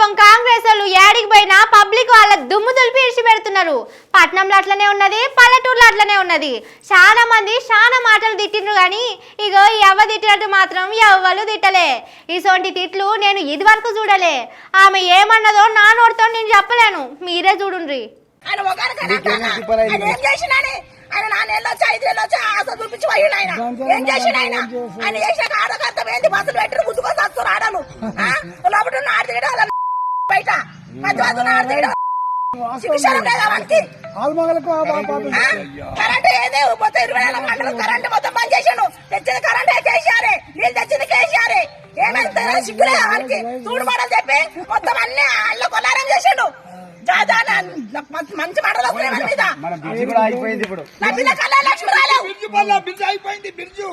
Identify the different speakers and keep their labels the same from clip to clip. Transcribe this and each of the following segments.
Speaker 1: పాపం కాంగ్రెస్ వాళ్ళు ఏడికి పోయినా పబ్లిక్ వాళ్ళ దుమ్ము దులిపి ఇడిచి పెడుతున్నారు పట్నంలో అట్లనే ఉన్నది పల్లెటూరులో అట్లనే ఉన్నది. చాలా మంది చాలా మాటలు తిట్టిండ్రు కానీ ఇగో అవ్వ తిట్టినట్టు మాత్రం ఎవ్వరు తిట్టలే. ఇసొంటి తిట్లు నేను ఇది వరకు చూడలే. ఆమె ఏమన్నదో నా నోటితో నేను చెప్పలేను. మీరే చూడుండ్రి.
Speaker 2: ఆయన నాన్నెళ్ళు వచ్చి ఐదు నెలలు వచ్చి ఆశ చూపించి పోయిండు ఆయన. ఏం చేసిండు ఆయన? ఆయన చేసిన ఆడకంతం కరెంట్ ఏదే మొత్తం ఇరవై నాలుగు గంటలు కరెంట్ మొత్తం బంద్ చేసాను తెచ్చింది కరెంట్ కేసీఆర్ నీళ్ళు తెచ్చింది కేసీఆర్ ఏమైతే సిగ్గులే వానికి చూడు మాటలు చెప్పి మొత్తం అన్ని అల్ల జాజా నా- మంచి- మాటలు నా పిల్ల కళ్యాణ లక్ష్మి రాలేవు.
Speaker 3: బిర్జు వల్ల బిర్జు అయిపోయింది బిర్జు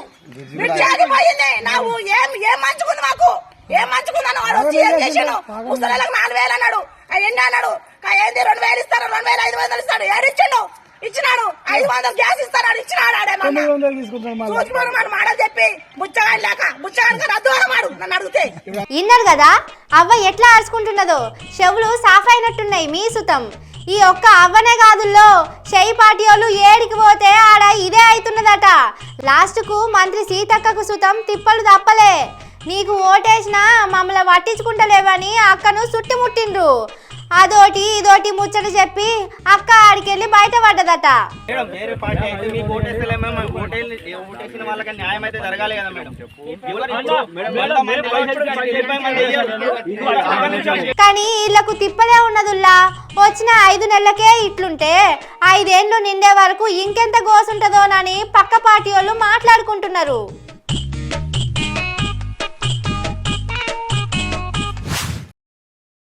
Speaker 2: మిర్చి ఆగిపోయింది. నువ్వు ఏం ఏం మంచుకుంది మాకు? ఏం మంచుకుందని వాడు వచ్చి ఏం చేసాడు? ముసలిలకు నాలుగు వేలు అన్నాడు. ఎన్ని అన్నాడు? ఆ ఏంది? రెండు వేలు ఇస్తాడు రెండు వేలు ఐదు వందలు ఇస్తాడు. ఏడు ఇచ్చిండు? ఇచ్చినాడు. ఐదు వందలు గ్యాస్ ఇస్తాడు ఇచ్చినాడు మాటలు చెప్పి బుచ్చగాని లేక. బుచ్చగాని రద్దు మాడు నన్ను అడిగితే.
Speaker 1: ఇన్నారు కదా? అవ్వ ఎట్లా ఆడుచుకుంటున్నదో చెవులు సాఫ్ అయినట్టున్నాయి మీ సుతం. ఈ ఒక్క అవ్వనే కాదుల్లో చెయ్యి పార్టీ వాళ్ళు ఏడికి పోతే ఆడ ఇదే అవుతున్నదట లాస్ట్కు మంత్రి సీతక్కకు సుతం తిప్పలు తప్పలే. నీకు ఓటేసినా మమ్మల్ని పట్టించుకుంటలేవని అక్కను చుట్టుముట్టిండ్రు అదోటి ఇదోటి ముచ్చట చెప్పి అక్క ఆడికెళ్ళి బయట పడ్డదట
Speaker 4: మేడం వేరే పార్టీ అయితే మీకు ఓటేస్తలేమో మాకు ఓటేలు ఓటేసిన వాళ్ళకి న్యాయం అయితే జరగాలి కదా మేడం ఎవరు ఇప్పుడు వంద మంది వచ్చి డెబ్బై మంది అయ్యారు. ఒక్క నిమిషం.
Speaker 1: కానీ వీళ్ళకు తిప్పలే ఉన్నదుల్లా వచ్చిన ఐదు నెలలకే ఇట్లుంటే ఐదేండ్లు నిండే వరకు ఇంకెంత గోసుంటదోనని పక్క పార్టీ వాళ్ళు మాట్లాడుకుంటున్నారు